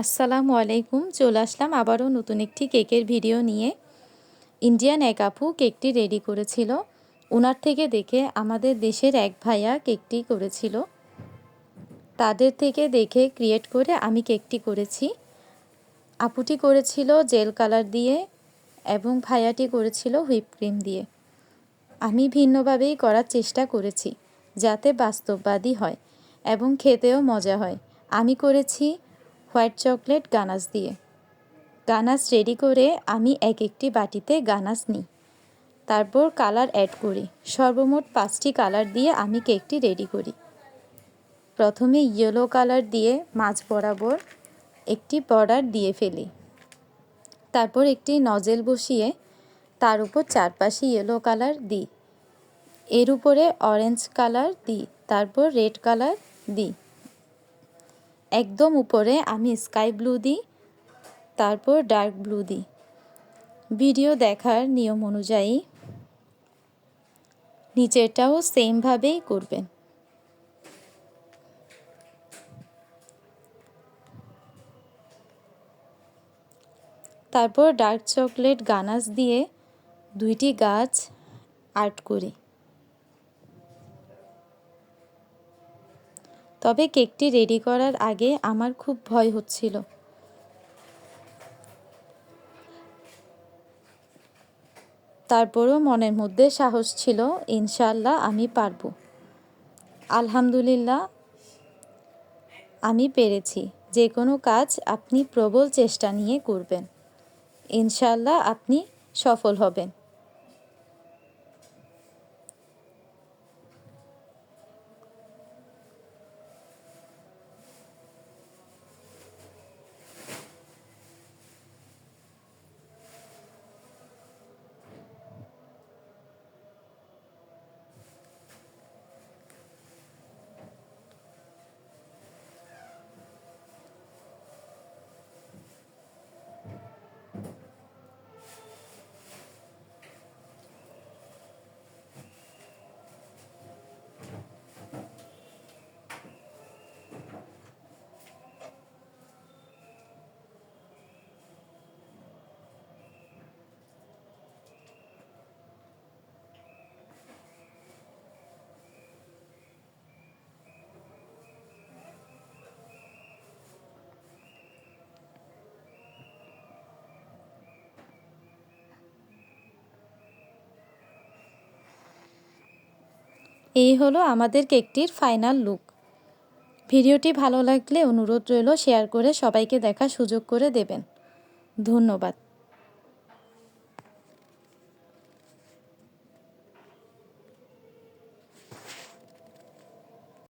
আসসালামু আলাইকুম, চলে আসলাম আবারও নতুন একটি কেকের ভিডিও নিয়ে। ইন্ডিয়ান এক আপু কেকটি রেডি করেছিল। ওনার থেকে দেখে আমাদের দেশের এক ভাইয়া কেকটি করেছিল। তাদের থেকে দেখে ক্রিয়েট করে আমি কেকটি করেছি। আপুটি করেছিল জেল কালার দিয়ে এবং ভাইয়াটি করেছিল হুইপ ক্রিম দিয়ে। আমি ভিন্নভাবেই করার চেষ্টা করেছি, যাতে বাস্তববাদী হয় এবং খেতেও মজা হয়। আমি করেছি হোয়াইট চকলেট গানাস দিয়ে। গানাস রেডি করে আমি এক একটি বাটিতে গানাস নিই। তারপর কালার অ্যাড করি। সর্বমোট পাঁচটি কালার দিয়ে আমি কেকটি রেডি করি। প্রথমে ইয়েলো কালার দিয়ে মাছ বরাবর একটি বর্ডার দিয়ে ফেলি। তারপর একটি নজেল বসিয়ে তার উপর চারপাশে ইয়েলো কালার দিই। এর উপরে অরেঞ্জ কালার দিই। তারপর রেড কালার দিই। একদম উপরে আমি স্কাই ব্লু দিই, তারপর ডার্ক ব্লু দিই। ভিডিও দেখার নিয়ম অনুযায়ী নিচেরটাও সেমভাবেই করবেন। তারপর ডার্ক চকলেট গানাস দিয়ে দুইটি গাছ আর্ট করি। তবে কেকটি রেডি করার আগে আমার খুব ভয় হচ্ছিল। তারপরও মনের মধ্যে সাহস ছিল ইনশাল্লাহ আমি পারব। আলহামদুলিল্লাহ, আমি পেরেছি। যে কোনো কাজ আপনি প্রবল চেষ্টা নিয়ে করবেন। ইনশাল্লাহ আপনি সফল হবেন। এই হলো আমাদের কেকটির ফাইনাল লুক। ভিডিওটি ভালো লাগলে অনুরোধ রইল শেয়ার করে সবাইকে দেখার সুযোগ করে দেবেন। ধন্যবাদ।